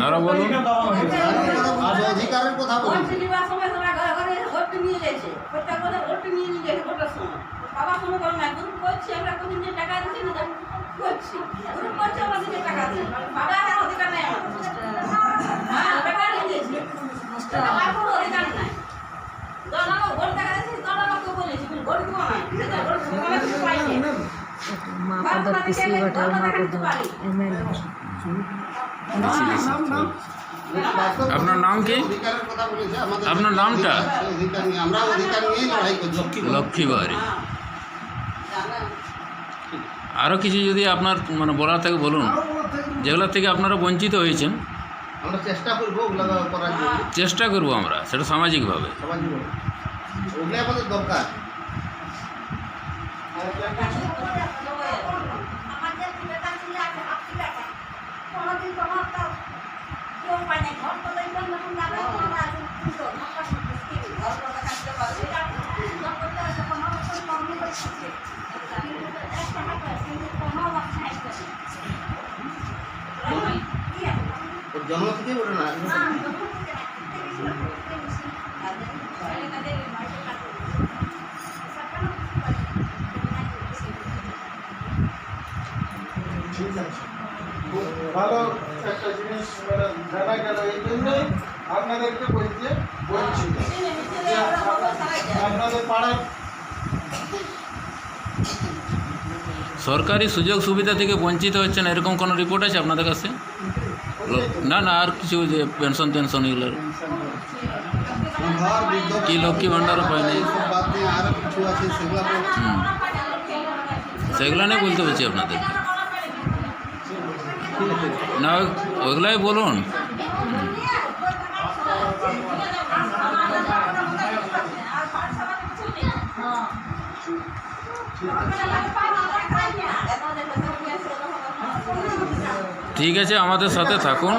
আরও বলুন। অধিকারের কথা ভোট বলছি দিবার সময় তোমরা ঘরে ঘরে ভোট নিয়ে যাচ্ছে প্রত্যেক বছর ভোট নিয়ে নিয়ে যাচ্ছে ভোটের সময় বাবা কোনো করে না গ্রুপ করছি আমরা কোনদিন যে টাকা দিচ্ছি না করছি গ্রুপ করছি আমরা দিকে টাকা দিই বাবা আর অধিকার নেই আমাদের হ্যাঁ টাকা নিয়ে দিয়েছি আমার কোনো অধিকার নাই দশ টাকা ভোট টাকা দিয়েছি দশ টাকা কেউ বলেছি কিন্তু ভোট দিব না সেটা ভোট সকালে কিছু পাইনি মা পদর পিসি ঘটে মা পদর এমএলএ আপনার নাম কি? আপনার নামটা? লক্ষ্মী জানেন আরও কিছু যদি আপনার মানে বলার থেকে বলুন। যেগুলোর থেকে আপনারা বঞ্চিত হয়েছেন। আমরা চেষ্টা করব ওগুলো করার চেষ্টা করব আমরা সেটা সামাজিকভাবে। সবার ওগুলো আমাদের দরকার। কেউ পায় ঘর তো দেখবেন যখন যাবে তোমরা আছে কিন্তু ঘরটা মুশকিল ঘর তো কাটতে পারবে ঘর করতে আছে কোনো কোনো কমই করছে কিন্তু একটা হাত আছে কিন্তু কোনো নাই করে আছে ওর জন্ম থেকেই ওটা না ঠিক আছে। খুব ভালো একটা জিনিস জানা গেল এই জন্যই আপনাদেরকে বলতে বলছি আপনাদের পাড়ার সরকারি সুযোগ সুবিধা থেকে বঞ্চিত হচ্ছেন এরকম কোনো রিপোর্ট আছে আপনাদের কাছে? না না আর কিছু যে পেনশন টেনশন এগুলোর। কি লক্ষ্মী ভাণ্ডারও পায়নি সেগুলো নিয়ে বলতে বলছি আপনাদের না ওই- ওইগুলাই বলুন। ঠিক আছে আমাদের সাথে থাকুন।